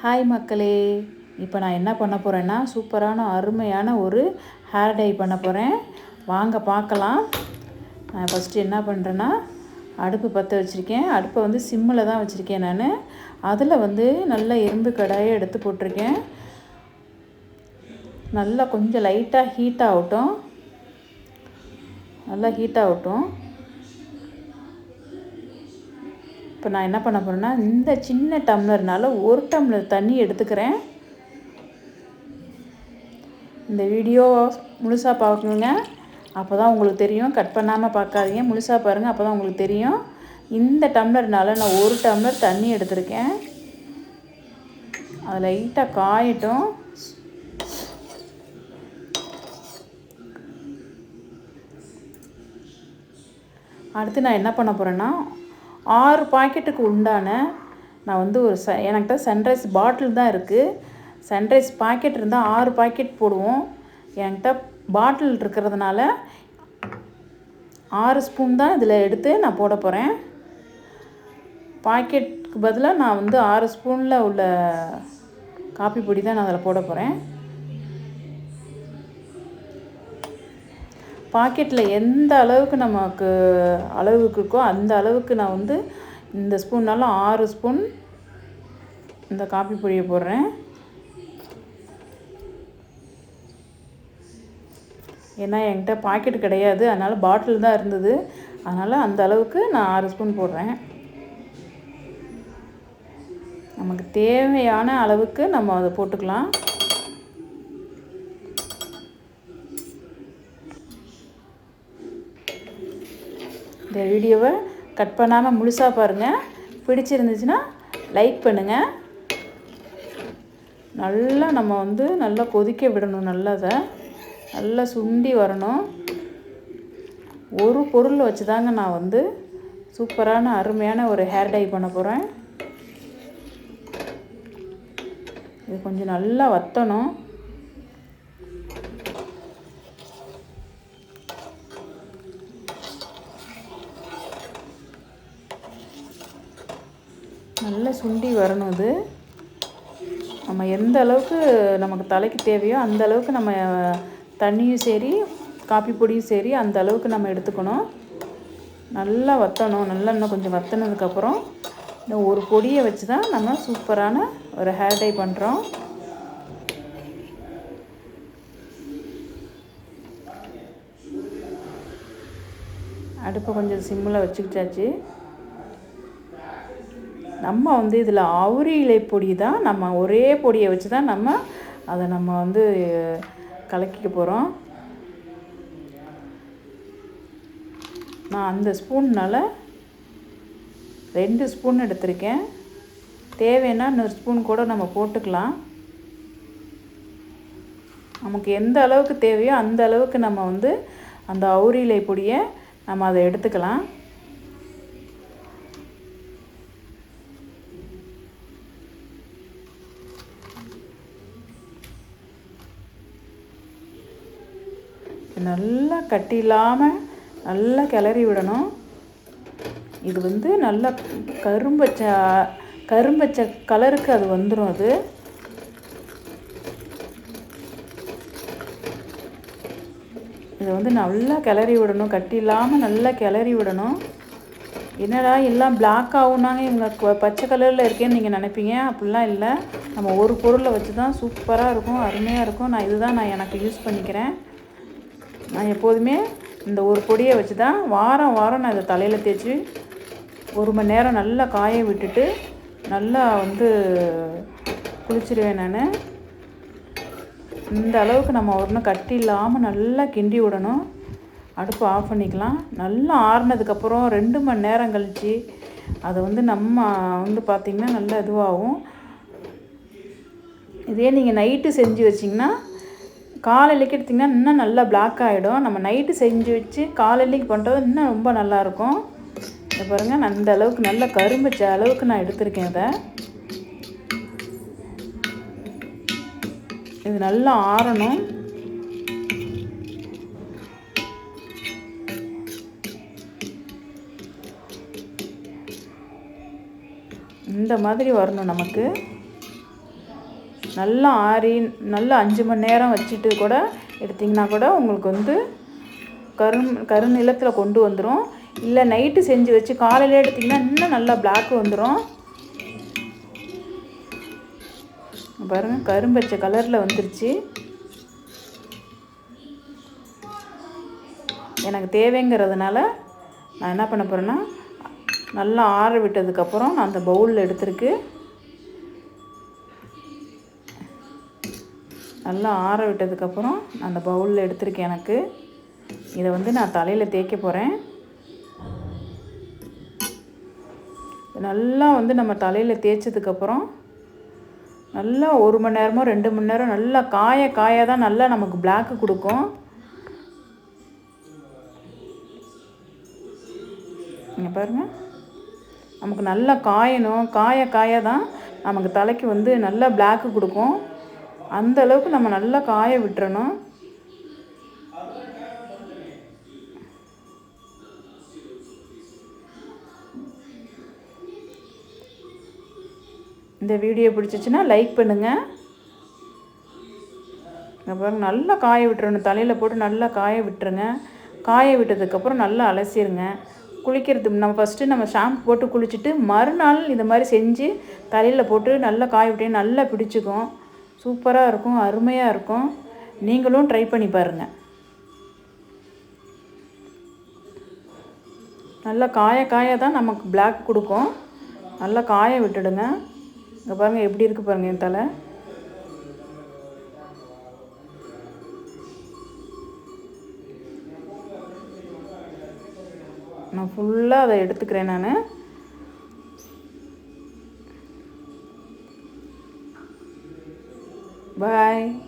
Hi மக்களே. இப்போ நான் என்ன பண்ண போகிறேன்னா சூப்பரான அருமையான ஒரு ஹேர் டை பண்ண போகிறேன் வாங்க பார்க்கலாம். நான் ஃபஸ்ட்டு என்ன பண்ணுறேன்னா அடுப்பு பற்ற வச்சுருக்கேன். அடுப்பை வந்து சிம்மில் தான் வச்சுருக்கேன் நான். அதில் வந்து நல்ல இரும்பு கடாயை எடுத்து போட்டிருக்கேன். நல்லா கொஞ்சம் லைட்டாக ஹீட் ஆகட்டும். நல்லா ஹீட் ஆகட்டும். இப்போ நான் என்ன பண்ண போகிறேன்னா இந்த சின்ன டம்ளர்னால ஒரு டம்ளர் தண்ணி எடுத்துக்கிறேன். இந்த வீடியோ முழுசாக பார்க்கணுங்க அப்போ தான் உங்களுக்கு தெரியும். கட் பண்ணாமல் பார்க்காதீங்க முழுசாக பாருங்கள் அப்போ தான் உங்களுக்கு தெரியும். இந்த டம்ளர்னால நான் ஒரு டம்ளர் தண்ணி எடுத்திருக்கேன். அது லைட்டாக காயட்டும். அடுத்து நான் என்ன பண்ண போகிறேன்னா ஆறு பாக்கெட்டுக்கு உண்டான நான் வந்து ஒரு ச என்கிட்ட சன்ரைஸ் பாட்டில் தான் இருக்குது சன்ரைஸ் பாக்கெட் இருந்தால் ஆறு பாக்கெட் போடுவோம். என்கிட்ட பாட்டில் இருக்கிறதுனால ஆறு ஸ்பூன் தான் இதில் எடுத்து நான் போட போகிறேன் பாக்கெட்டுக்கு பதிலாக நான் வந்து ஆறு ஸ்பூனில் உள்ள காப்பி பொடி தான் நான் அதில் போட போகிறேன் பாக்கெட்டில் எந்த அளவுக்கு நமக்கு அளவுக்கு இருக்கோ அந்த அளவுக்கு நான் வந்து இந்த ஸ்பூன்னாலும் ஆறு ஸ்பூன் இந்த காப்பி பொடியை போடுறேன். ஏன்னா என்கிட்ட பாக்கெட் கிடையாது. அதனால் பாட்டில் தான் இருந்தது. அதனால் அந்த அளவுக்கு நான் ஆறு ஸ்பூன் போடுறேன். நமக்கு தேவையான அளவுக்கு நம்ம அதை போட்டுக்கலாம். இந்த வீடியோவை கட் பண்ணாமல் முழுசாக பாருங்கள் பிடிச்சிருந்துச்சுன்னா லைக் பண்ணுங்கள் நல்லா நம்ம வந்து நல்லா கொதிக்க விடணும் நல்லா அதை நல்லா சுண்டி வரணும். ஒரு பொருள் வச்சு தாங்க நான் வந்து சூப்பரான அருமையான ஒரு ஹேர் டை பண்ண போகிறேன் இது கொஞ்சம் நல்லா வத்தணும். நல்லா சுண்டி வரணும் இது நம்ம எந்த அளவுக்கு நமக்கு தலைக்கு தேவையோ அந்த அளவுக்கு நம்ம தண்ணியும் சரி காப்பி பொடியும் சரி அந்த அளவுக்கு நம்ம எடுத்துக்கணும். நல்லா வற்றணும் நல்லா இன்னும் கொஞ்சம் வற்றினதுக்கப்புறம் இந்த ஒரு பொடியை வச்சு தான் நம்ம சூப்பரான ஒரு ஹேர் டை பண்ணுறோம் அடுப்பை கொஞ்சம் சிம்மில் வச்சுக்கிட்டாச்சு. நம்ம வந்து இதில் அவுரி இலை பொடி தான் நம்ம ஒரே பொடியை வச்சு தான் நம்ம அதை நம்ம வந்து கலக்கிக்க போகிறோம் நான் அந்த ஸ்பூன்னால் ரெண்டு ஸ்பூன் எடுத்திருக்கேன். தேவைன்னா இன்னொரு ஸ்பூன் கூட நம்ம போட்டுக்கலாம். நமக்கு எந்த அளவுக்கு தேவையோ அந்த அளவுக்கு நம்ம வந்து அந்த அவுரிலை பொடியை நம்ம அதை எடுத்துக்கலாம். நல்லா கட்டி இல்லாமல் நல்லா கிளறி விடணும். இது வந்து நல்லா கரும்பச்ச கரும்பச்ச கலருக்கு அது வந்துடும் அது. இதை வந்து நல்லா கிளறி விடணும். கட்டி இல்லாமல் நல்லா கிளறி விடணும். என்னடா எல்லாம் பிளாக் ஆகுனாங்க இவங்க பச்சை கலரில் இருக்கேன்னு நீங்கள் நினைப்பீங்க? அப்படிலாம் இல்லை. நம்ம ஒரு பொருளை வச்சு தான் சூப்பராக இருக்கும் அருமையாக இருக்கும். நான் இதுதான் நான் எனக்கு யூஸ் பண்ணிக்கிறேன். நான் எப்போதுமே இந்த ஒரு பொடியை வச்சு தான் வாரம் வாரம் நான் இதை தலையில் தேய்ச்சி ஒரு மணி நேரம் நல்லா காய விட்டுட்டு நல்லா வந்து குளிச்சிடுவேன் நான். இந்த அளவுக்கு நம்ம ஒன்றும் கட்டி இல்லாமல் நல்லா கிண்டி விடணும். அடுப்பு ஆஃப் பண்ணிக்கலாம். நல்லா ஆறுனதுக்கப்புறம் ரெண்டு மணி நேரம் கழித்து அதை வந்து நம்ம வந்து பார்த்திங்கன்னா நல்லா இதுவாகும். இதே நீங்கள் நைட்டு செஞ்சு வச்சிங்கன்னா காலையிலக்கு எடுத்திங்கன்னா இன்னும் நல்லா பிளாக் ஆகிடும் நம்ம நைட்டு செஞ்சு வச்சு காலையிலேக்கு பண்ணுறது இன்னும் ரொம்ப நல்லாயிருக்கும். இதை பாருங்கள் நான் இந்த அளவுக்கு நல்லா கரும்புச்ச அளவுக்கு நான் எடுத்திருக்கேன் இதை. இது நல்லா ஆறணும். இந்த மாதிரி வரணும் நமக்கு. நல்லா ஆறி நல்லா அஞ்சு மணி நேரம் வச்சுட்டு கூட எடுத்திங்கன்னா கூட உங்களுக்கு வந்து கரு கருநிலத்தில் கொண்டு வந்துடும் இல்லை நைட்டு செஞ்சு வச்சு காலையில் எடுத்திங்கன்னா இன்னும் நல்லா பிளாக் வந்துடும் பாருங்கள் கரும்பச்சை கலரில் வந்துருச்சு. எனக்கு தேவைங்கிறதுனால நான் என்ன பண்ண போகிறேன்னா நல்லா ஆற விட்டதுக்கப்புறம் நான் அந்த பவுலில் எடுத்துருக்கு. நல்லா ஆற விட்டதுக்கப்புறம் நான் அந்த பவுலில் எடுத்திருக்கேன் எனக்கு. இதை வந்து நான் தலையில் தேய்க்க போகிறேன் நல்லா வந்து நம்ம தலையில் தேய்ச்சதுக்கப்புறம் நல்லா ஒரு மணி நேரமோ ரெண்டு மணி நேரம் நல்லா காய காய தான் நல்லா நமக்கு பிளாக்கு கொடுக்கும். இங்கே பாருங்கள் நமக்கு நல்லா காயணும். காய காய தான் நமக்கு தலைக்கு வந்து நல்லா பிளாக்கு கொடுக்கும். அந்த அளவுக்கு நம்ம நல்லா காய விட்டுறணும். இந்த வீடியோ பிடிச்சிச்சின்னா லைக் பண்ணுங்கள் அப்புறம் நல்லா காய விட்டுறணும். தலையில் போட்டு நல்லா காய விட்டுருங்க. காய விட்டதுக்கப்புறம் நல்லா அலசிடுங்க குளிக்கிறது நம்ம ஃபஸ்ட்டு நம்ம ஷாம்பு போட்டு குளிச்சுட்டு மறுநாள் இந்த மாதிரி செஞ்சு தலையில் போட்டு நல்லா காய விட்டேன் நல்லா பிடிச்சிக்கும். சூப்பராக இருக்கும் அருமையாக இருக்கும். நீங்களும் ட்ரை பண்ணி பாருங்கள் நல்லா காய காய தான் நமக்கு பிளாக் கொடுக்கும். நல்லா காய விட்டுடுங்க. இங்கே பாருங்கள் எப்படி இருக்குது பாருங்கள் என் தலை. நான் ஃபுல்லாக அதை எடுத்துக்கிறேன் நான். Bye.